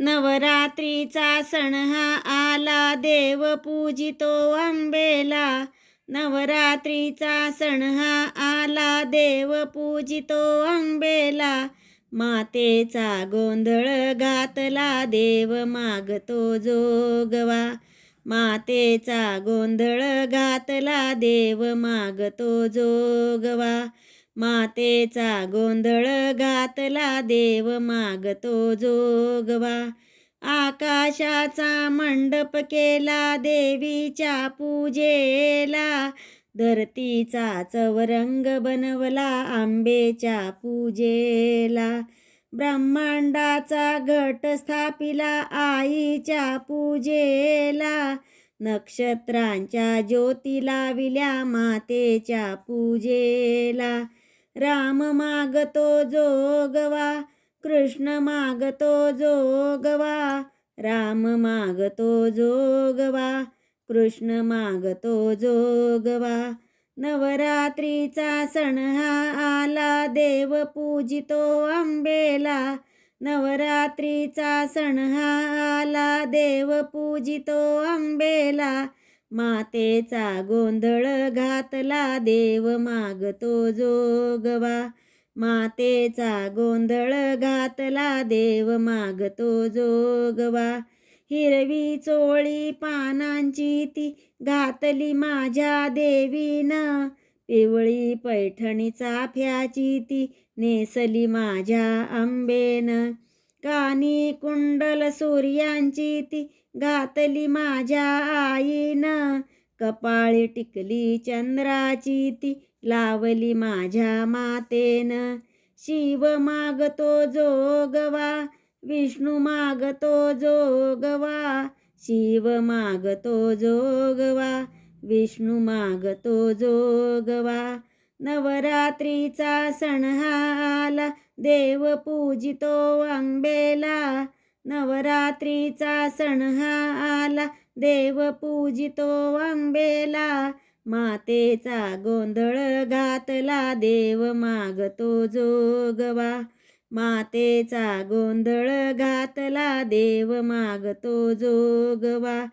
नवरात्रीचा सण हा आला देव पूजितो आंबेला. नवरात्रीचा सण हा आला देव पूजितो आंबेला. मातेचा गोंधळ घातला देव मागतो जोगवा. मातेचा गोंधळ घातला देव मागतो जोगवा. मातेचा गोंधळ घातला देव मागतो जोगवा. आकाशाचा मंडप केला देवीच्या पूजेला. धरतीचा चवरंग बनवला आंबेच्या पूजेला. ब्रह्मांडाचा घट स्थापिला आईच्या पूजेला. नक्षत्रांच्या ज्योती लाविल्या मातेच्या पूजेला. राम मागतो जोगवा कृष्ण मागतो जोगवा राम मागतो जोगवा कृष्ण मागतो जोगवा. नवरात्रीचा सण हा आला देव पूजितो आंबेला. नवरात्रीचा सण हा आला देव पूजितो आंबेला. मातेचा गोंधळ घातला देव मागतो जोगवा. मातेचा गोंधळ घातला देव मागतो जोगवा. हिरवी चोळी पानांची ती घातली माझ्या देवीनं. पिवळी पैठणी चाफ्याची ती नेसली माझ्या आंबेनं. कानी कुंडल सूर्यांची ती घातली माझ्या आईनं. कपाळी टिकली चंद्राची ती लावली माझ्या मातेनं. शिव मागतो जोगवा विष्णू मागतो जोगवा शिव मागतो जोगवा विष्णू मागतो जोगवा. नवरात्रीचा सण हा आला देव पूजितो अंबेला नवरात्रीचा सण हा आला. देव पूजितो अंबेला मातेचा गोंधळ घातला. देव मागतो जोगवा मातेचा गोंधळ घातला. देव मागतो जोगवा.